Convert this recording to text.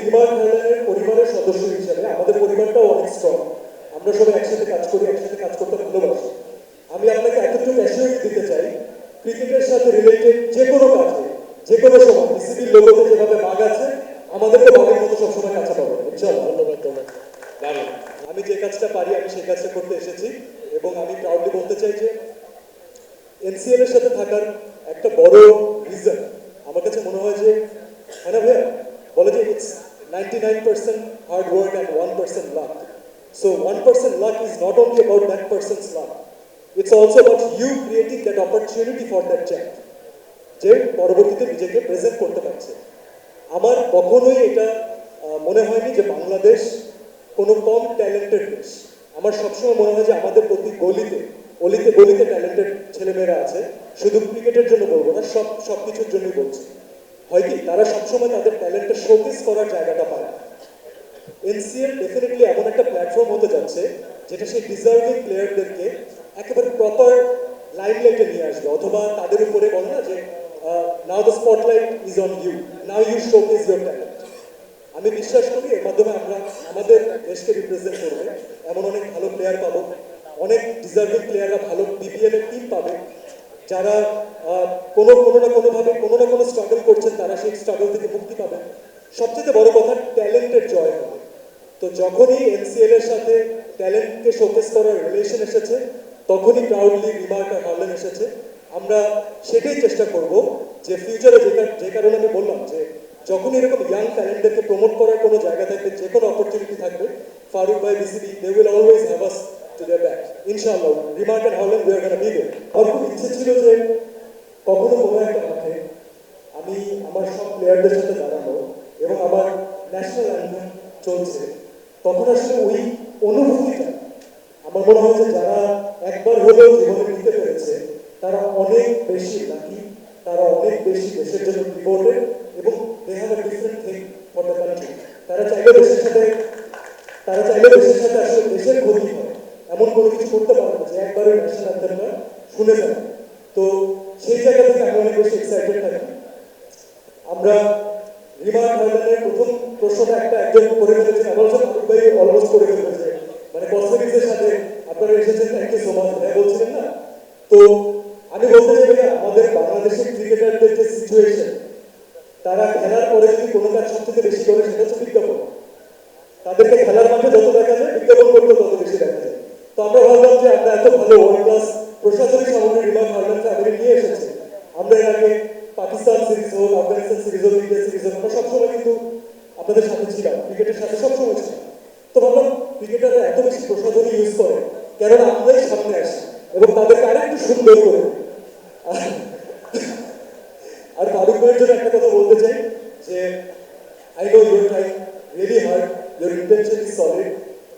বিমান হাইল্যান্ডের পরিবারের সদস্য হিসেবে আমাদের পরিবারটাও অনেক স্ট্রং আমরা সবাই একসাথে কাজ করি একসাথে কাজ করতে ভালোবাসি। আমি আপনাকে এতটুকু অ্যাসিওরিটি দিতে চাই ক্রিকেটের সাথে রিলেটেড যে কোনো কাজে যে কোনো সময় বিসিবির লোগোতে যেভাবে বাঘ আছে আমাদেরকে বাঘের মতো সবসময় কাছে পাবো। ইনশাআল্লাহ। ধন্যবাদ তোমার আমি যে কাজটা পারি আমি সেই কাজটা করতে এসেছি এবং আমি প্রাউডলি বলতে চাই যে এনসিএল এর সাথে থাকার একটা বড় 99% hard work and 1% luck. So 1% luck is not only about that person's luck, it's also about you creating that opportunity for that child. যে পরবর্তীতে নিজেকে প্রেজেন্ট করতে পারছে আমার কখনোই এটা মনে হয়নি যে বাংলাদেশ কোনো কম ট্যালেন্টেড দেশ আমার সবসময় মনে হয় যে আমাদের প্রতি গলিতে অলিতে গলিতে ট্যালেন্টেড ছেলেমেয়েরা আছে শুধু ক্রিকেটের জন্য বলব না সব সব কিছুর জন্যই বলছি হয় কি? তারা সবসময় তাদের ট্যালেন্টের শোকেস করার জায়গাটা পায়। এনসিএল ডেফিনেটলি এমন একটা প্ল্যাটফর্ম হতে যাচ্ছে, যেটা সেই ডিজার্ভিং প্লেয়ারদেরকে একেবারে প্রপার লাইমলাইটে নিয়ে আসবে, অথবা তাদের উপরে বলে না যে now the spotlight is on you now you showcase your talent আমি বিশ্বাস করি এর মাধ্যমে আমরা আমাদের দেশকে রিপ্রেজেন্ট করবে, এমন অনেক ভালো প্লেয়ার পাবো, অনেক ডিজার্ভিং প্লেয়াররা ভালো বিপিএল এর টিম পাবে যারা কোনো কোনো না কোনোভাবে, কোনো না কোনো স্ট্রাগল করছেন, তারা সেই স্ট্রাগল থেকে মুক্তি পাবে সবচেয়ে বড় কথা ট্যালেন্টের জয় হবে। তো যখনই এনসিএল এর সাথে ট্যালেন্টকে শোকেস করার রিলেশন এসেছে, তখনই প্রাউডলি রিমার্ক আর হার্লেন এসেছে। আমরা সেটাই চেষ্টা করব যে ফিউচারে যে যে কারণে আমি বললাম যে যখন এরকম ইয়াং ট্যালেন্টদেরকে প্রমোট করার কোনো জায়গা থাকবে, যে কোনো অপরচুনিটি থাকবে, ফারুক ভাই BCB they will always have us to their back ইনশাআল্লাহ remark and Herlan we are gonna be there আমার খুব ইচ্ছে ছিল যে কখনো কোনো একটা মাঠে আমি আমার সব প্লেয়ারদের সাথে দাঁড়ানো এবং আমার ন্যাশনাল অ্যান্থেম চলছে, তখন আসলে ওই অনুভূতিটা আমার মনে হয় যে যারা একবার হলেও জীবনে নিতে পেরেছে, তারা অনেক বেশি লাকি তারা অনেক বেশি দেশের জন্য ডিভোটেড এবং they have a different thing for the country তারা চাইলে দেশের সাথে, তারা চাইলে দেশের সাথে আসলে দেশের ক্ষতি হয়। এমন কোনো কিছু করতে পারে না, যে একবারে ন্যাশনাল শুনে যাবে তো সেই জায়গা থেকে আমি অনেক বেশি এক্সাইটেড থাকি। আমরা ময়দানের প্রথম প্রশ্নটা একটা একজন করে অলমোস্ট করে ফেলেছে। মানে সাথে আপনারা এসেছেন থ্যাংক ইউ সো মাচ বলছিলেন না? তো আমি বলতে চাই আমাদের বাংলাদেশের ক্রিকেটারদের যে সিচুয়েশন তারা খেলার পরে যদি কোনো কাজ বেশি করে, সেটা হচ্ছে বিজ্ঞাপন। তাদেরকে খেলার মাঠে যত দেখা যায় বিজ্ঞাপন করতে তত বেশি দেখা যায় তো আমরা ভাবলাম যে আমরা এত ভালো ওয়ার্ল্ড ক্লাস প্রশাসনিক সামগ্রী রিমার্ক হারলানকে আমাদের নিয়ে এসেছি আমরা এর আগে হোক আফগানিস্তান সিরিজ হোক ইন্ডিয়া সিরিজ হোক আমরা সবসময় কিন্তু আপনাদের সাথে ছিলাম ক্রিকেটের সাথে সবসময় ছিলাম। তো ভাবলাম ক্রিকেটাররা এত বেশি প্রসাধনী ইউজ করে কেননা আমরাই সামনে আসি এবং তাদেরকে আরেকটু সুন্দর করে। আর- ফারুক ভাইয়ের জন্য একটা কথা বলতে চাই যে I know you're trying really hard, your intention is solid,